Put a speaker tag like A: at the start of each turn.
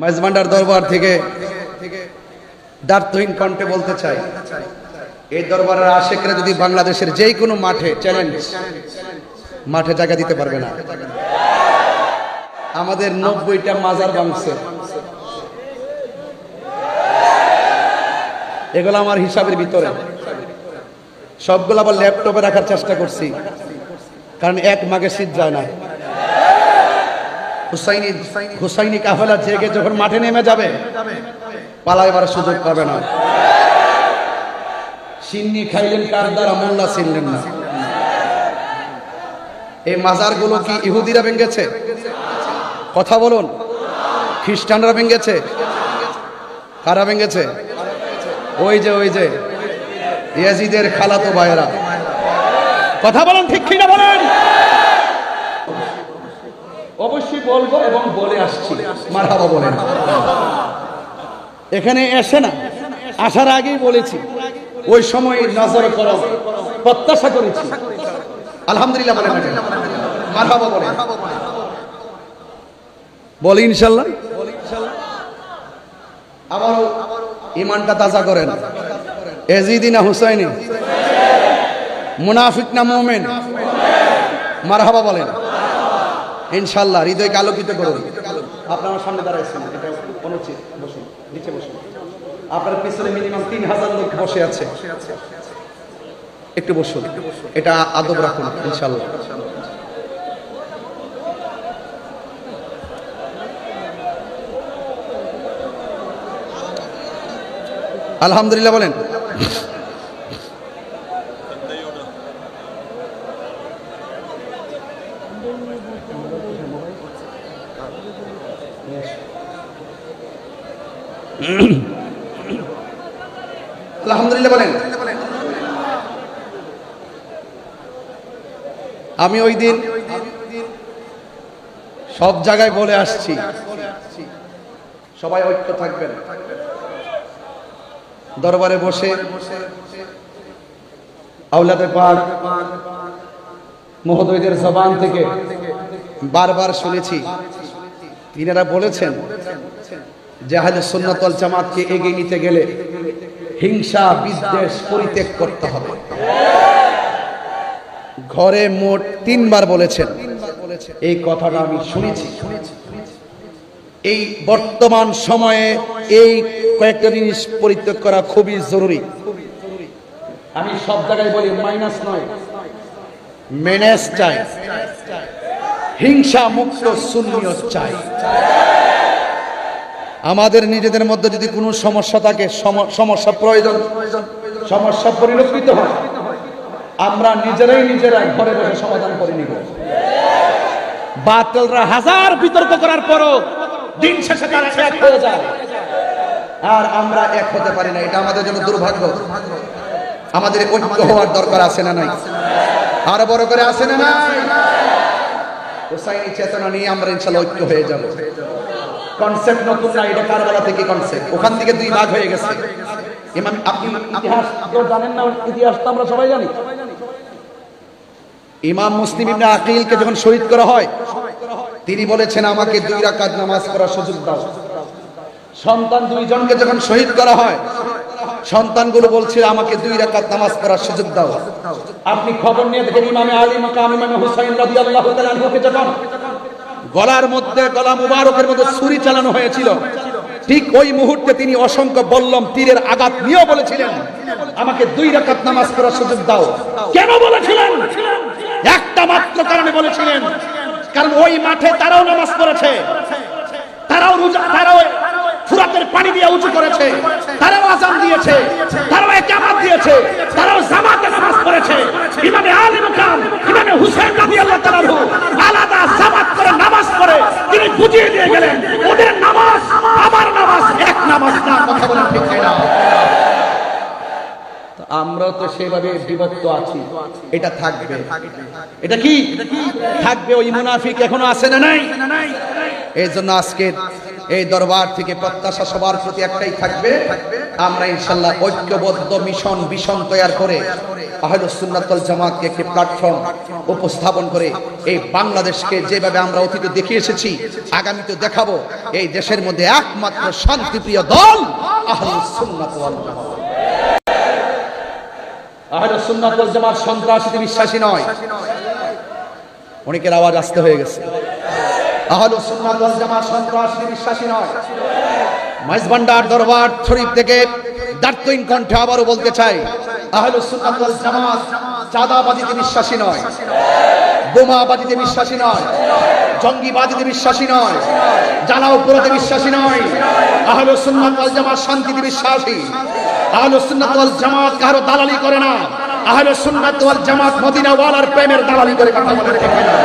A: মাইজমান্ডার দরবার থেকে দার্থহীন কণ্ঠে বলতে চাই, এই দরবারের আশেকরা যদি বাংলাদেশের যেই কোনো মাঠে চ্যালেঞ্জ মাঠে জায়গা দিতে পারবে না। আমাদের নব্বইটা মাজার ভাঙছে। এগুলো আমার হিসাবের ভিতরে। সবগুলো আবার ল্যাপটপে রাখার চেষ্টা করছি। কারণ এক মাগে শীত যায় না। হুসাইনি হুসাইনি কাফেলা জেগে যখন মাঠে নেমে যাবে পালাইবার সুযোগ পাবে না। সিন্নি খাইলেন কার দ্বারা, মোল্লা ছিনলেন না। এই মাজারগুলো কি ইহুদিরা ভেঙ্গেছে কথা বলুন। খ্রিস্টানরা ভেঙ্গেছে কারা ভেঙ্গেছে ওই যে ওই যে, ইয়াজিদের খালাতো ভাইয়েরা। কথা বলেন ঠিক কিনা বলেন? অবশ্যই বলব এবং বলে আসছি। মারহাবা বলেন। এখানে এসে না। আসার আগেই বলেছি। ওই সময় নজর করো প্রত্যাশা করেছি। আলহামদুলিল্লাহ বলেন। মারহাবা বলেন। বলি ইনশাল্লাহ। আবারও ইমানটা তাজা করেন। এজিদি না হুসাইনি। মুনাফিক না মোমেন। মারহাবা বলেন। ইনশাল্লাহ, হৃদয়কে আলোকিত করুন। আপনার আমার সামনে দাঁড়াইছেন এটা অনুচিত, বসুন, নিচে বসুন। আপনার পিছনে মিনিমাম তিন হাজার লোক বসে আছে। একটু বসুন, এটা আদব রাখুন, ইনশাল্লাহ। আলহামদুলিল্লাহ বলেন। আলহামদুলিল্লাহ বলেন। আমি ওই দিন সব জায়গায় বলে আসছি। সবাই ঐক্য থাকবেন। দরবারে বসে আউলাদে পাক মহোদয়দের জবান থেকে বারবার শুনেছি। তিনারা বলেছেন জাহাজ সুন্নতল জামাতকে এগিয়ে নিতে গেলে হিংসা, বিদ্বেষ পরিত্যাগ করতে হবে। ঘরে মোট তিনবার বলেছেন, এই কথাটা আমি শুনেছি। এই বর্তমান সময়ে এই কয়েকটা জিনিস পরিত্যাগ করা খুবই জরুরি। আমি সব জায়গায় বলি মাইনাস নয় মেনেস চাই। হিংসা মুক্ত শূন্য চাই। আমাদের নিজেদের মধ্যে যদি কোনো সমস্যা থাকে, সম- সমস্যা প্রয়োজন, সমস্যা পরিলক্ষিত হয়, আমরা নিজেরাই নিজেরা ঘরে বসে সমাধান করে নিব। বাতলরা হাজার বিতর্ক করার পরও দিন শেষে তারা এক হয়ে যায়। আর আমরা এক হতে পারি না, এটা আমাদের জন্য দুর্ভাগ্য। আমাদের ঐক্য হওয়ার দরকার আছে না নাই? আরও বড় করে আছে না নাই? হোসাইনি চেতনা নিয়ে আমরা ইনশাল্লাহ ঐক্য হয়ে যাব। কনসেপ্ট নতুন না এটা কারবালা থেকে কনসেপ্ট ওখান থেকে দুই ভাগ হয়ে গেছে। ইমাম আপনি ইতিহাস তো জানেন না ইতিহাস তো আমরা সবাই জানি। ইমাম মুসলিম ইবনে আকিলকে যখন শহীদ করা হয় তিনি বলেছেন আমাকে দুই রাকাত নামাজ পড়ার সুযোগ দাও। সন্তান দুইজনকে যখন শহীদ করা হয় সন্তানগুলো বলছিল আমাকে দুই রাকাত নামাজ পড়ার সুযোগ দাও। আপনি খবর নিয়ে দেখেন ইমামে আলী মাকাম ইমামে হুসাইন রাদিয়াল্লাহু তাআলা আনহুকে যখন গলার মধ্যে গলা মুবারকের মধ্যে ছুরি চালানো হয়েছিল। ঠিক ওই মুহূর্তে তিনি অসংখ্য বল্লম তীরের আঘাত নিয়েও বলেছিলেন, আমাকে দুই রাকাত নামাজ পড়ার সুযোগ দাও। কেন বলেছিলেন? একটা মাত্র কারণে বলেছিলেন, কারণ ওই মাঠে তারাও নামাজ পড়েছে, তারাও রোজা, তারাও ফুরাতের পানি দিয়ে উঁচু করেছে তারাও আজান দিয়েছে তারাও একামাত দিয়েছে তারাও জামাতে নামাজ পড়েছে ইমামে আলী মুকাম ইমামে হুসেন রাদিয়াল্লাহু তাআলা আনহু আলাদা জামাত করে নামাজ পড়ে তিনি বুঝিয়ে দিয়ে গেলেন ওদের নামাজ আমার নামাজ এক নামাজ না কথা বলেন ঠিক না। আমরা তো সেভাবে বিভক্ত আছি। এটা থাকবে। এটা কি? থাকবে ওই মুনাফিক এখনও আসে না নাই? এই জন্য আজকে এই দরবার থেকে প্রত্যাশা সবার প্রতি একটাই থাকবে, আমরা ইনশাল্লাহ ঐক্যবদ্ধ মিশন ভীষণ তৈরি করে একটি উপস্থাপন করে এই বাংলাদেশকে যেভাবে আমরা অতীতে এসেছি দেখাবো, এই দেশের মধ্যে একমাত্র দল বিশ্বাসী নয়। অনেকের আওয়াজ আসতে হয়ে গেছে। আহলুস সুন্নাত ওয়াল জামাত সন্ত্রাসীতে বিশ্বাসী নয়। মাইজবান্ডার দরবার শরীফ থেকে দার্তইন কণ্ঠে আবারও বলতে চাই আহলুস সুন্নাত ওয়াল জামাত চাঁদাবাজিতে বিশ্বাসী নয়, বোমাবাজিতে বিশ্বাসী নয়, জঙ্গিবাজিতে বিশ্বাসী নয় জ্বালাও পোড়াতে বিশ্বাসী নয় আহলুস সুন্নাত ওয়াল জামাত শান্তিতে বিশ্বাসী। আহলুস সুন্নাত ওয়াল জামাত কারও দালালি করে না আহলুস সুন্নাত ওয়াল জামাত মদিনা ওয়ালার প্রেমের দালালি করে কথা বলে না